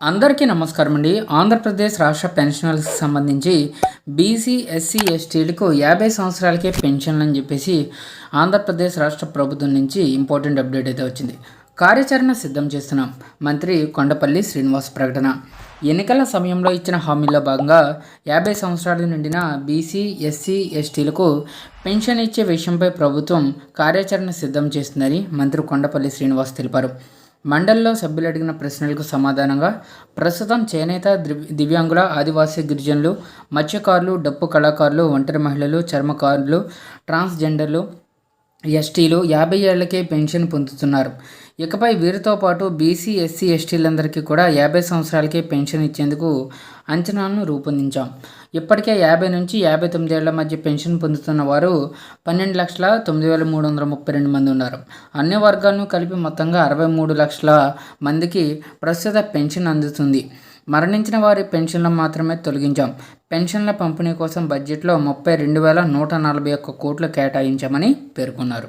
అందరికీ నమస్కారం అండి. ఆంధ్రప్రదేశ్ రాష్ట్ర పెన్షనర్లకు సంబంధించి బీసీ ఎస్సీ ఎస్టీలకు యాభై సంవత్సరాలకే పెన్షన్లు అని చెప్పేసి ఆంధ్రప్రదేశ్ రాష్ట్ర ప్రభుత్వం నుంచి ఇంపార్టెంట్ అప్డేట్ అయితే వచ్చింది. కార్యాచరణ సిద్ధం చేస్తున్నాం మంత్రి కొండపల్లి శ్రీనివాస్ ప్రకటన. ఎన్నికల సమయంలో ఇచ్చిన హామీల్లో భాగంగా యాభై సంవత్సరాలు నిండిన బీసీ ఎస్సీ ఎస్టీలకు పెన్షన్ ఇచ్చే విషయంపై ప్రభుత్వం కార్యాచరణ సిద్ధం చేస్తుందని మంత్రి కొండపల్లి శ్రీనివాస్ తెలిపారు. మండలిలో సభ్యులు అడిగిన ప్రశ్నలకు సమాధానంగా ప్రస్తుతం చేనేత దివ్యాంగుల ఆదివాసీ గిరిజనులు మత్స్యకారులు డప్పు కళాకారులు ఒంటరి మహిళలు చర్మకారులు ట్రాన్స్జెండర్లు ఎస్టీలు యాభై ఏళ్ళకే పెన్షన్ పొందుతున్నారు. ఇకపై వీరితో పాటు బీసీ ఎస్సీ ఎస్టీలందరికీ కూడా యాభై సంవత్సరాలకే పెన్షన్ ఇచ్చేందుకు అంచనాలను రూపొందించాం. ఇప్పటికే యాభై నుంచి యాభై తొమ్మిది ఏళ్ళ మధ్య పెన్షన్ పొందుతున్న వారు పన్నెండు లక్షల తొమ్మిది వేల మూడు వందల ముప్పై రెండు మంది ఉన్నారు. అన్ని వర్గాలను కలిపి మొత్తంగా అరవై మూడు లక్షల మందికి ప్రస్తుత పెన్షన్ అందుతుంది. మరణించిన వారి పెన్షన్లను మాత్రమే తొలగించాం. పెన్షన్ల పంపిణీ కోసం బడ్జెట్లో ముప్పై రెండు వేల నూట నలభై ఒక్క కోట్లు కేటాయించామని పేర్కొన్నారు.